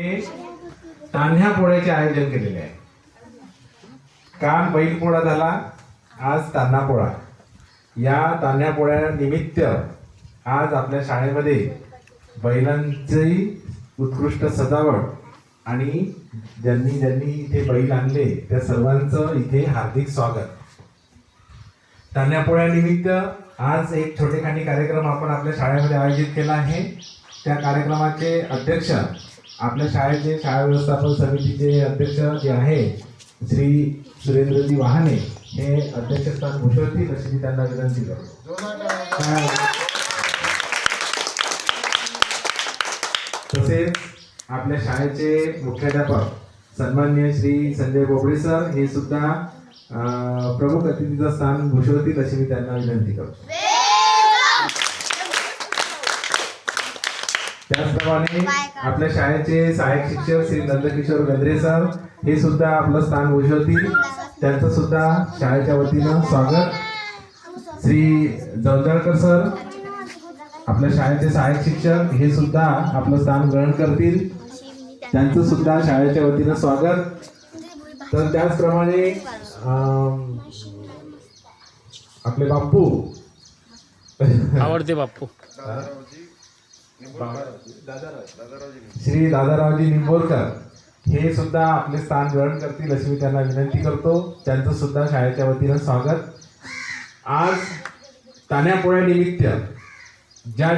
हे तान्ह्या पोळ्याचे आयोजन केलेले आहे. काल बैल पोळा झाला आज तान्हा पोळा. या तान्ह्या पोळ्यानिमित्त आज आपल्या शाळेमध्ये बैलांची उत्कृष्ट सजावट आणि ज्यांनी ज्यांनी इथे बैल आणले त्या सर्वांचं इथे हार्दिक स्वागत. तान्ह्या पोळ्यानिमित्त आज एक छोटेखानी कार्यक्रम आपण आपल्या शाळेमध्ये आयोजित केला आहे. त्या कार्यक्रमाचे अध्यक्ष आपल्या शाळेचे शाळा व्यवस्थापन समितीचे अध्यक्ष जे आहे श्री सुरेंद्रजी वाहने हे अध्यक्षस्थान भूषवतील अशी मी त्यांना विनंती करतो. तसेच आपल्या शाळेचे मुख्याध्यापक सन्मान्य श्री संजय बोबडे सर हे सुद्धा प्रमुख अतिथीचं स्थान भूषवतील अशी मी त्यांना विनंती करतो. त्याचप्रमाणे आपल्या शाळेचे सहाय्यक शिक्षक श्री नंदकिशोर गंद्रे सर हे सुद्धा आपलं स्थान भूषवतील. त्यांचं सुद्धा शाळेच्या वतीनं स्वागत. श्री जवळकर सर आपल्या शाळेचे सहाय्यक शिक्षक हे सुद्धा आपलं स्थान ग्रहण करतील. त्यांचं सुद्धा शाळेच्या वतीनं स्वागत. तर त्याचप्रमाणे आपले बाप्पू. आवडते बाप्पू. श्री दादारावजी निंबोरकर. हे सुद्धा आपले स्थान ग्रहण करतील अशी मी त्यांना विनंती करतो. त्यांचं सुद्धा शाळेच्या वतीनं स्वागत. आज तान्यापोळ्यानिमित्त ज्या